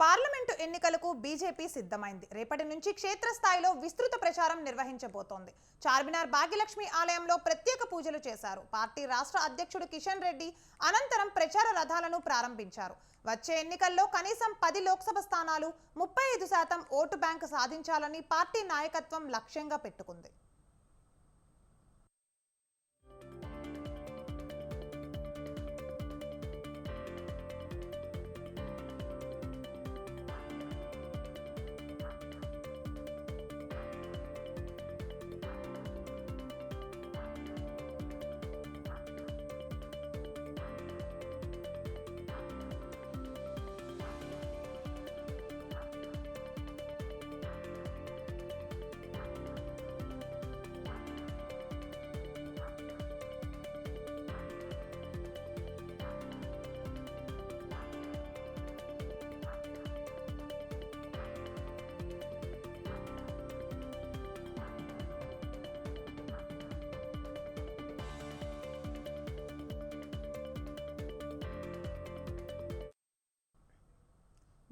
Parliament ఎన్నికలకు BJP సిద్ధమైంది. రేపటి నుంచి క్షేత్రస్థాయిలో విస్తృత ప్రచారం నిర్వహించబోతోంది. చార్మినార్ భాగ్యలక్ష్మి ఆలయంలో ప్రత్యేక పూజలు చేశారు. పార్టీ రాష్ట్ర అధ్యక్షుడు కిషన్ రెడ్డి అనంతరం ప్రచార రథాలను ప్రారంభించారు. వచ్చే ఎన్నికల్లో కనీసం పది లోక్సభ స్థానాలు ముప్పై ఐదు శాతం ఓటు బ్యాంకు సాధించాలని పార్టీ నాయకత్వం లక్ష్యంగా పెట్టుకుంది.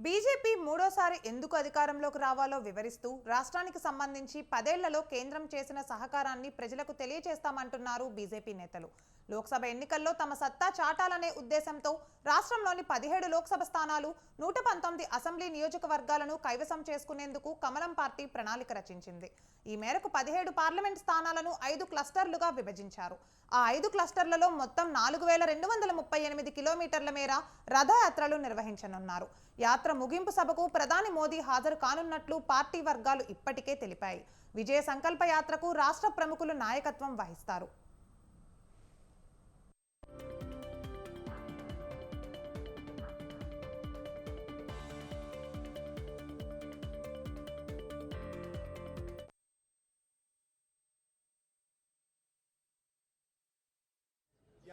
బీజేపీ మూడోసారి ఎందుకు అధికారంలోకి రావాలో వివరిస్తూ రాష్ట్రానికి సంబంధించి పదేళ్ళలో కేంద్రం చేసిన సహకారాన్ని ప్రజలకు తెలియజేస్తామంటున్నారు బీజేపీ నేతలు. లోక్సభ ఎన్నికల్లో తమ సత్తా చాటాలనే ఉద్దేశంతో రాష్ట్రంలోని పదిహేడు లోక్సభ స్థానాలు నూట పంతొమ్మిది అసెంబ్లీ నియోజకవర్గాలను కైవసం చేసుకునేందుకు కమలం పార్టీ ప్రణాళిక రచించింది. ఈ మేరకు పదిహేడు పార్లమెంట్ స్థానాలను ఐదు క్లస్టర్లుగా విభజించారు. ఆ ఐదు క్లస్టర్లలో మొత్తం నాలుగు వేల రెండు వందల ముప్పై ఎనిమిది కిలోమీటర్ల మేర రథయాత్రలు నిర్వహించనున్నారు. యాత్ర ముగింపు సభకు ప్రధాని మోదీ హాజరు కానున్నట్లు పార్టీ వర్గాలు ఇప్పటికే తెలిపాయి. విజయ సంకల్ప యాత్రకు రాష్ట్ర ప్రముఖులు నాయకత్వం వహిస్తారు.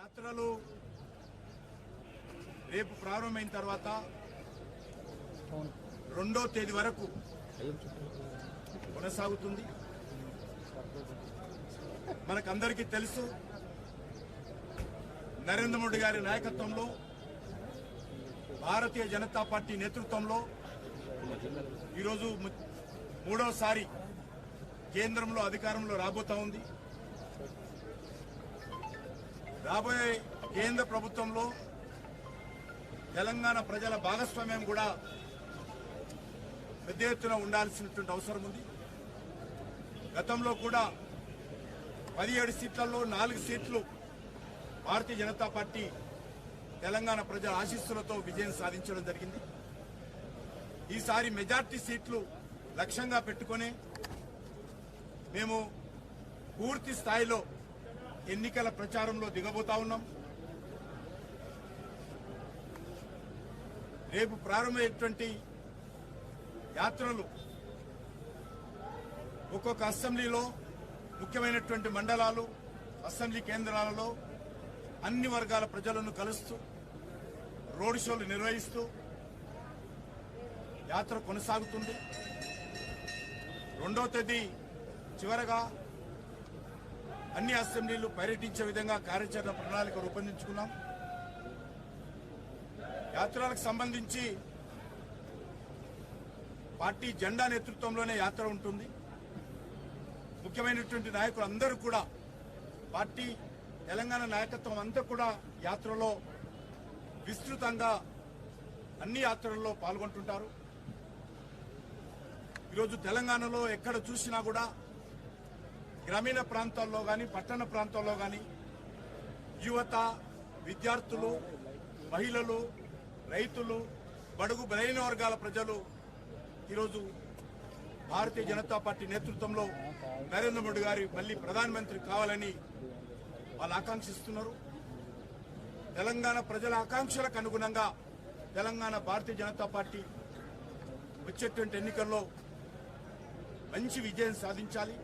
యాత్రలు రేపు ప్రారంభమైన తర్వాత రెండో తేదీ వరకు కొనసాగుతుంది. మనకందరికీ తెలుసు నరేంద్ర మోడీ గారి నాయకత్వంలో భారతీయ జనతా పార్టీ నేతృత్వంలో ఈరోజు మూడోసారి కేంద్రంలో అధికారంలో రాబోతా ఉంది. రాబోయే కేంద్ర ప్రభుత్వంలో తెలంగాణ ప్రజల భాగస్వామ్యం కూడా పెద్ద ఎత్తున ఉండాల్సినటువంటి అవసరం ఉంది. గతంలో కూడా పదిహేడు సీట్లలో నాలుగు సీట్లు భారతీయ జనతా పార్టీ తెలంగాణ ప్రజల ఆశీస్సులతో విజయం సాధించడం జరిగింది. ఈసారి మెజార్టీ సీట్లు లక్ష్యంగా పెట్టుకొని మేము పూర్తి స్థాయిలో ఎన్నికల ప్రచారంలో దిగబోతా ఉన్నాం. రేపు ప్రారంభమయ్యేటువంటి యాత్రలు ఒక్కొక్క అసెంబ్లీలో ముఖ్యమైనటువంటి మండలాలు అసెంబ్లీ కేంద్రాలలో అన్ని వర్గాల ప్రజలను కలుస్తూ రోడ్ షోలు నిర్వహిస్తూ యాత్ర కొనసాగుతుంది. రెండో తేదీ చివరగా అన్ని అసెంబ్లీలు పర్యటించే విధంగా కార్యాచరణ ప్రణాళిక రూపొందించుకున్నాం. యాత్రలకు సంబంధించి పార్టీ జెండా నేతృత్వంలోనే యాత్ర ఉంటుంది. ముఖ్యమైనటువంటి నాయకులు అందరూ కూడా పార్టీ తెలంగాణ నాయకత్వం అంతా కూడా యాత్రలో విస్తృతంగా అన్ని యాత్రల్లో పాల్గొంటుంటారు. ఈరోజు తెలంగాణలో ఎక్కడ చూసినా కూడా గ్రామీణ ప్రాంతాల్లో కానీ పట్టణ ప్రాంతాల్లో కానీ యువత విద్యార్థులు మహిళలు రైతులు బడుగు బలైన వర్గాల ప్రజలు ఈరోజు భారతీయ జనతా పార్టీ నేతృత్వంలో నరేంద్ర మోడీ గారి మళ్ళీ ప్రధానమంత్రి కావాలని వాళ్ళు ఆకాంక్షిస్తున్నారు. తెలంగాణ ప్రజల ఆకాంక్షలకు అనుగుణంగా తెలంగాణ భారతీయ జనతా పార్టీ వచ్చేటువంటి ఎన్నికల్లో మంచి విజయం సాధించాలి.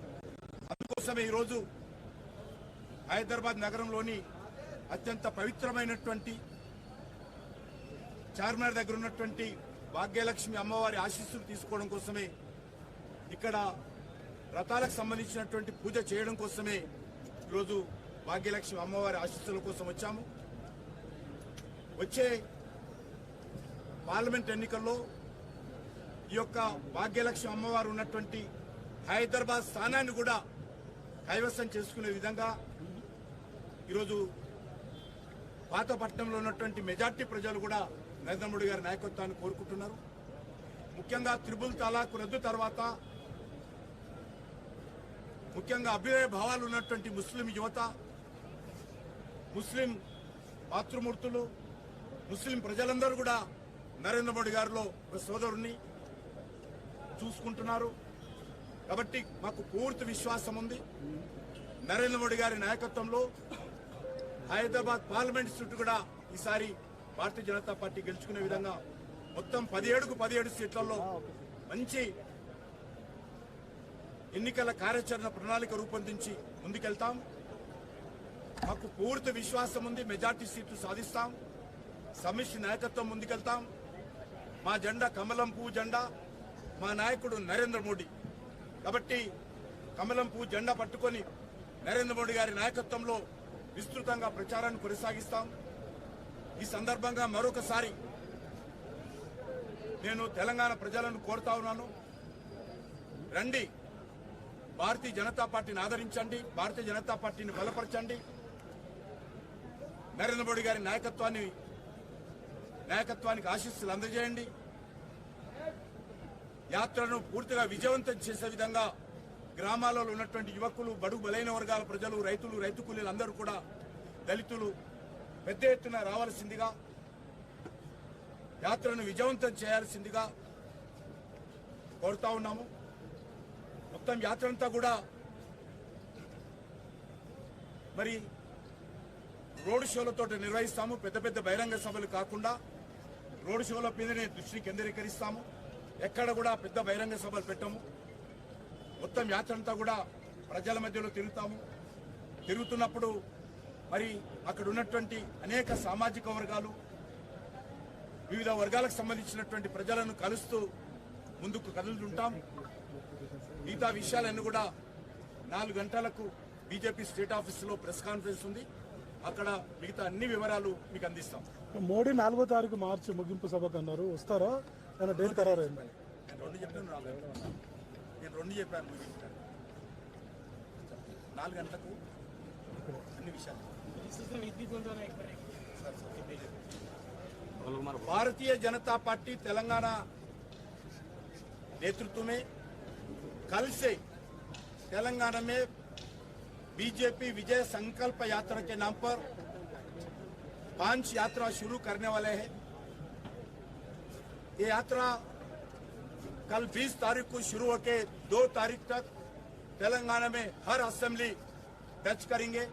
కోసమే ఈరోజు హైదరాబాద్ నగరంలోని అత్యంత పవిత్రమైనటువంటి చార్మినార్ దగ్గర ఉన్నటువంటి భాగ్యలక్ష్మి అమ్మవారి ఆశీస్సులు తీసుకోవడం కోసమే ఇక్కడ రథాలకు సంబంధించినటువంటి పూజ చేయడం కోసమే ఈరోజు భాగ్యలక్ష్మి అమ్మవారి ఆశీస్సుల కోసం వచ్చాము. వచ్చే పార్లమెంట్ ఎన్నికల్లో ఈ యొక్క భాగ్యలక్ష్మి అమ్మవారు ఉన్నటువంటి హైదరాబాద్ స్థానాన్ని కూడా కైవసం చేసుకునే విధంగా ఈరోజు పాతపట్నంలో ఉన్నటువంటి మెజార్టీ ప్రజలు కూడా నరేంద్ర మోడీ గారి నాయకత్వాన్ని కోరుకుంటున్నారు. ముఖ్యంగా త్రిబుల్ తలాక్ రద్దు తర్వాత ముఖ్యంగా అభ్యుదయ భావాలు ఉన్నటువంటి ముస్లిం యువత ముస్లిం మాతృమూర్తులు ముస్లిం ప్రజలందరూ కూడా నరేంద్ర మోడీ గారిలో ఒక సోదరుణ్ణి చూసుకుంటున్నారు. కాబట్టి మాకు పూర్తి విశ్వాసం ఉంది. నరేంద్ర మోడీ గారి నాయకత్వంలో హైదరాబాద్ పార్లమెంట్ సీటు కూడా ఈసారి భారతీయ జనతా పార్టీ గెలుచుకునే విధంగా మొత్తం పదిహేడుకు పదిహేడు సీట్లలో మంచి ఎన్నికల కార్యాచరణ ప్రణాళిక రూపొందించి ముందుకెళ్తాం. మాకు పూర్తి విశ్వాసం ఉంది. మెజార్టీ సీట్లు సాధిస్తాం. సమిష్టి నాయకత్వం ముందుకెళ్తాం. మా జెండా కమలం పువ్వు జెండా. మా నాయకుడు నరేంద్ర మోడీ. కాబట్టి కమలం పువ్వు జెండా పట్టుకొని నరేంద్ర మోడీ గారి నాయకత్వంలో విస్తృతంగా ప్రచారాన్ని కొనసాగిస్తాం. ఈ సందర్భంగా మరొకసారి నేను తెలంగాణ ప్రజలను కోరుతా ఉన్నాను. రండి భారతీయ జనతా పార్టీని ఆదరించండి భారతీయ జనతా పార్టీని బలపరచండి. నరేంద్ర మోడీ గారి నాయకత్వాన్ని నాయకత్వానికి ఆశీస్సులు అందజేయండి. యాత్రను పూర్తిగా విజయవంతం చేసే విధంగా గ్రామాలలో ఉన్నటువంటి యువకులు బడుగు బలైన వర్గాల ప్రజలు రైతులు రైతు కూలీలు అందరూ కూడా దళితులు పెద్ద ఎత్తున రావాల్సిందిగా యాత్రను విజయవంతం చేయాల్సిందిగా కోరుతా ఉన్నాము. మొత్తం యాత్ర అంతా కూడా మరి రోడ్ షోలతో నిర్వహిస్తాము. పెద్ద పెద్ద బహిరంగ సభలు కాకుండా రోడ్ షోల మీదనే దృష్టి కేంద్రీకరిస్తాము. ఎక్కడ కూడా పెద్ద బహిరంగ సభలు పెట్టము. మొత్తం యాత్ర అంతా కూడా ప్రజల మధ్యలో తిరుగుతాము. తిరుగుతున్నప్పుడు మరి అక్కడ ఉన్నటువంటి అనేక సామాజిక వర్గాలు వివిధ వర్గాలకు సంబంధించినటువంటి ప్రజలను కలుస్తూ ముందుకు కదులుతుంటాం. మిగతా విషయాలన్నీ కూడా నాలుగు గంటలకు బీజేపీ స్టేట్ ఆఫీసులో ప్రెస్ కాన్ఫరెన్స్ ఉంది. అక్కడ మిగతా అన్ని వివరాలు మీకు అందిస్తాం. మోడీ నాలుగో తారీఖు మార్చి ముగింపు సభకు అన్నారు వస్తారా ఏమైనా డేట్ ఖరారైంది నేను రెండు చెప్పాను రాలేదు నేను రెండు చెప్పాను మీరు చెప్పారు. నాలుగు గంటలకు అన్ని విషయాలు भारतीय जनता पार्टी तेलंगाना नेतृत्व में कल से तेलंगाना में बीजेपी विजय संकल्प यात्रा के नाम पर पाँच यात्रा शुरू करने वाले हैं। ये यात्रा कल 20 तारीख को शुरू होकर दो तारीख तक तेलंगाना में हर असेंबली टच करेंगे।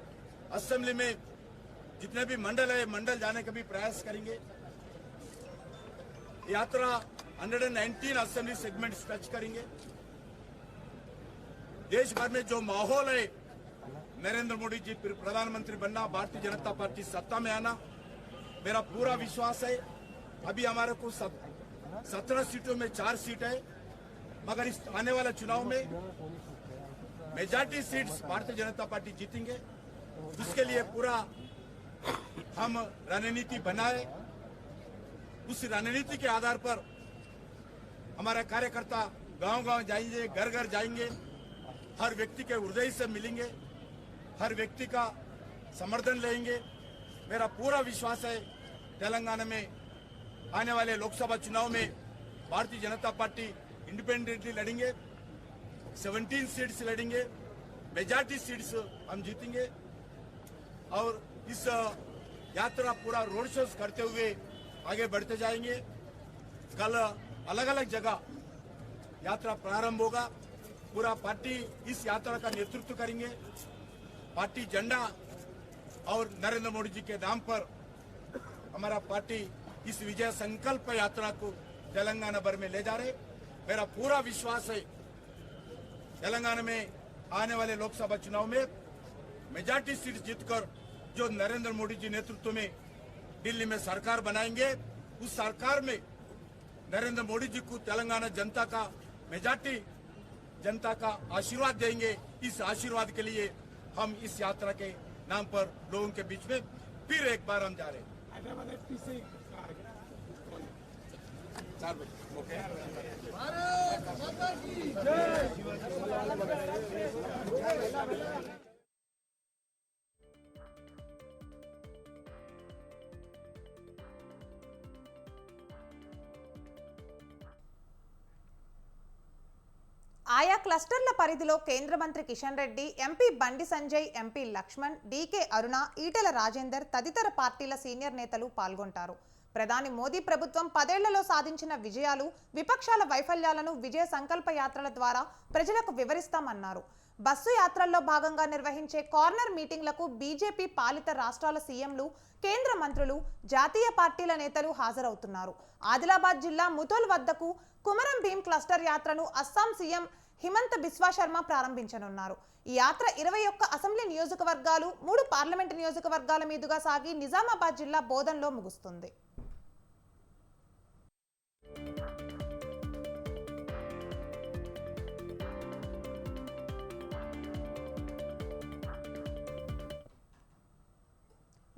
असेंबली में जितने भी मंडल है, मंडल जाने का भी प्रयास करेंगे। यात्रा 119 असेंबली सेगमेंट्स टच करेंगे। देश भर में जो माहौल है नरेंद्र मोदी जी, फिर प्रधानमंत्री बनना, भारतीय जनता पार्टी सत्ता में आना, मेरा पूरा विश्वास है। अभी हमारे को सत्रह सीटों में चार सीट है, मगर इस आने वाले चुनाव में majority seats Bharatiya Janata party जीतेंगे। उसके लिए पूरा हम रणनीति बनाए। उस रणनीति के आधार पर हमारे कार्यकर्ता गाँव गाँव जाएँगे घर घर जाएँगे, हर व्यक्ति के हृदय से मिलेंगे। हर व्यक्ति का समर्थन लेंगे। मेरा पूरा विश्वास है, तेलंगाना में आने वाले लोकसभा चुनाव में भारतीय जनता पार्टी इंडिपेंडेंटली लड़ेंगे। 17 सीट्स लड़ेंगे मेजॉरिटी सीट्स हम जीतेंगे। और इस यात्रा पूरा रोड शोज़ करते हुए आगे बढ़ते जाएँगे। कल अलग अलग जगह यात्रा प्रारंभ होगा। पूरा पार्टी इस यात्रा का नेतृत्व करेंगे। पार्टी झंडा और नरेंद्र मोदी जी के नाम पर हमारा पार्टी इस विजय संकल्प यात्रा को तेलंगाना भर में ले जा रहे। मेरा पूरा विश्वास है, तेलंगाना में आने वाले लोकसभा चुनाव में मेजॉरिटी सीट जीतकर जो नरेंद्र मोदी जी नेतृत्व में दिल्ली में सरकार बनाएँगे, उस सरकार में नरेंद्र मोदी जी को तेलंगाना जनता का, मेजॉरिटी जनता का आशीर्वाद देंगे। इस आशीर्वाद के लिए हम इस यात्रा के नाम पर लोगों के बीच में फिर एक बार हम जा रहे हैं। ఆయా క్లస్టర్ల పరిధిలో కేంద్ర మంత్రి Kishan Reddy MP Bandi Sanjay MP Laxman DK Aruna Etela Rajender తదితర పార్టీల సీనియర్ నేతలు పాల్గొంటారు. ప్రధాని మోదీ ప్రభుత్వం పదేళ్ళలో సాధించిన విజయాలు విపక్షాల వైఫల్యాలను విజయ సంకల్ప యాత్రల ద్వారా ప్రజలకు వివరిస్తామన్నారు. బస్సు యాత్రల్లో భాగంగా నిర్వహించే కార్నర్ మీటింగ్లకు బీజేపీ పాలిత రాష్ట్రాల సీఎంలు కేంద్ర మంత్రులు జాతీయ పార్టీల నేతలు హాజరవుతున్నారు. ఆదిలాబాద్ జిల్లా ముతోల్ వద్దకు కుమరం భీం క్లస్టర్ యాత్రను అస్సాం సీఎం హిమంత బిస్వా శర్మ ప్రారంభించనున్నారు. ఈ యాత్ర ఇరవై ఒక్క అసెంబ్లీ నియోజకవర్గాలు మూడు పార్లమెంటు నియోజకవర్గాల మీదుగా సాగి నిజామాబాద్ జిల్లా బోధన్లో ముగుస్తుంది.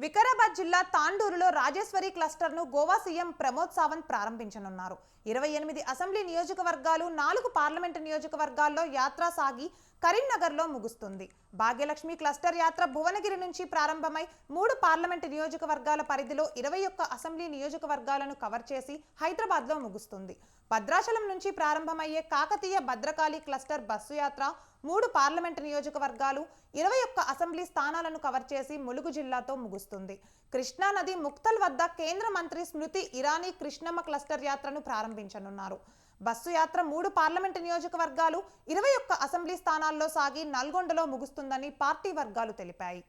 వికారాబాద్ జిల్లా తాండూరులో రాజేశ్వరి క్లస్టర్ను గోవా సీఎం ప్రమోద్ సావంత్ ప్రారంభించనున్నారు. ఇరవై ఎనిమిది అసెంబ్లీ నియోజకవర్గాలు నాలుగు పార్లమెంటు నియోజకవర్గాల్లో యాత్ర సాగి కరీంనగర్లో ముగుస్తుంది. భాగ్యలక్ష్మి క్లస్టర్ యాత్ర భువనగిరి నుంచి ప్రారంభమై మూడు పార్లమెంటు నియోజకవర్గాల పరిధిలో ఇరవై ఒక్క అసెంబ్లీ నియోజకవర్గాలను కవర్ చేసి హైదరాబాద్లో ముగుస్తుంది. భద్రాచలం నుంచి ప్రారంభమయ్యే కాకతీయ భద్రకాళి క్లస్టర్ బస్సు యాత్ర మూడు పార్లమెంటు నియోజకవర్గాలు ఇరవై ఒక్క అసెంబ్లీ స్థానాలను కవర్ చేసి ములుగు జిల్లాతో ముగుస్తుంది. కృష్ణానది ముక్తల్ వద్ద కేంద్ర మంత్రి స్మృతి ఇరానీ కృష్ణమ్మ క్లస్టర్ యాత్రను ప్రారంభించనున్నారు. బస్సు యాత్ర మూడు పార్లమెంటు నియోజకవర్గాలు ఇరవై ఒక్క అసెంబ్లీ స్థానాల్లో సాగి నల్గొండలో ముగుస్తుందని పార్టీ వర్గాలు తెలిపాయి.